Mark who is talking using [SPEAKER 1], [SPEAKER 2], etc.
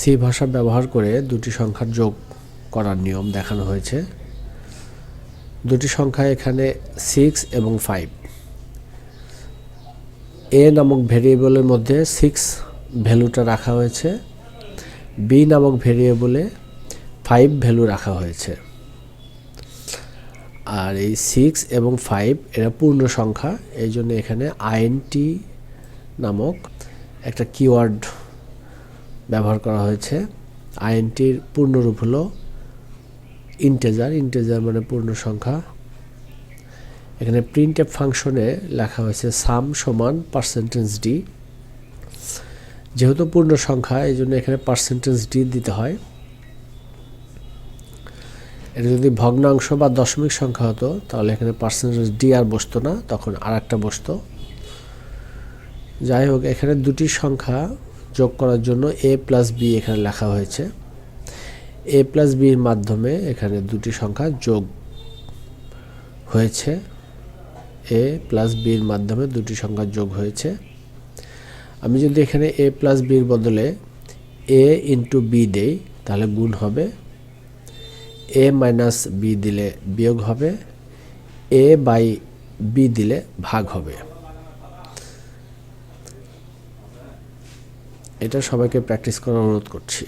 [SPEAKER 1] C ভাষা ব্যবহার করে দুটি সংখ্যার যোগ করার নিয়ম দেখানো হয়েছে। দুটি সংখ্যা এখানে সিক্স এবং ফাইভ এ নামক ভেরিয়েবলের মধ্যে সিক্স ভ্যালুটা রাখা হয়েছে। বি নামক ভেরিয়েবলে ফাইভ ভ্যালু রাখা হয়েছে। আর এই সিক্স এবং ফাইভ এরা পূর্ণ সংখ্যা, এই জন্য এখানে আইএনটি নামক একটা কিওয়ার্ড ব্যবহার করা হয়েছে। আইএনটির পূর্ণরূপ হলো ইন্টেজার ইন্টেজার মানে পূর্ণ সংখ্যা। এখানে প্রিন্ট এফ ফাংশনে লেখা হয়েছে সাম সমান পার্সেন্টেজ ডি যেহেতু পূর্ণ সংখ্যা এই জন্য এখানে পার্সেন্টেজ ডি দিতে হয়। এটা যদি ভগ্নাংশ বা দশমিক সংখ্যা হতো, তাহলে এখানে পার্সেন্টেজ ডি আর বসতো না, তখন আর একটা বসতো। যাই হোক, এখানে দুটি সংখ্যা যোগ করার জন্য এ প্লাস বি এখানে লেখা হয়েছে। এ প্লাস বির মাধ্যমে এখানে দুটি সংখ্যা যোগ হয়েছে। এ প্লাস বির মাধ্যমে দুটি সংখ্যা যোগ হয়েছে। আমি যদি এখানে এ প্লাস বির বদলে এ ইন্টু বি দেই, তাহলে গুণ হবে। এ মাইনাস বি দিলে বিয়োগ হবে। এ বাই বি দিলে ভাগ হবে। এটা সবাইকে প্র্যাকটিস করার অনুরোধ করছি।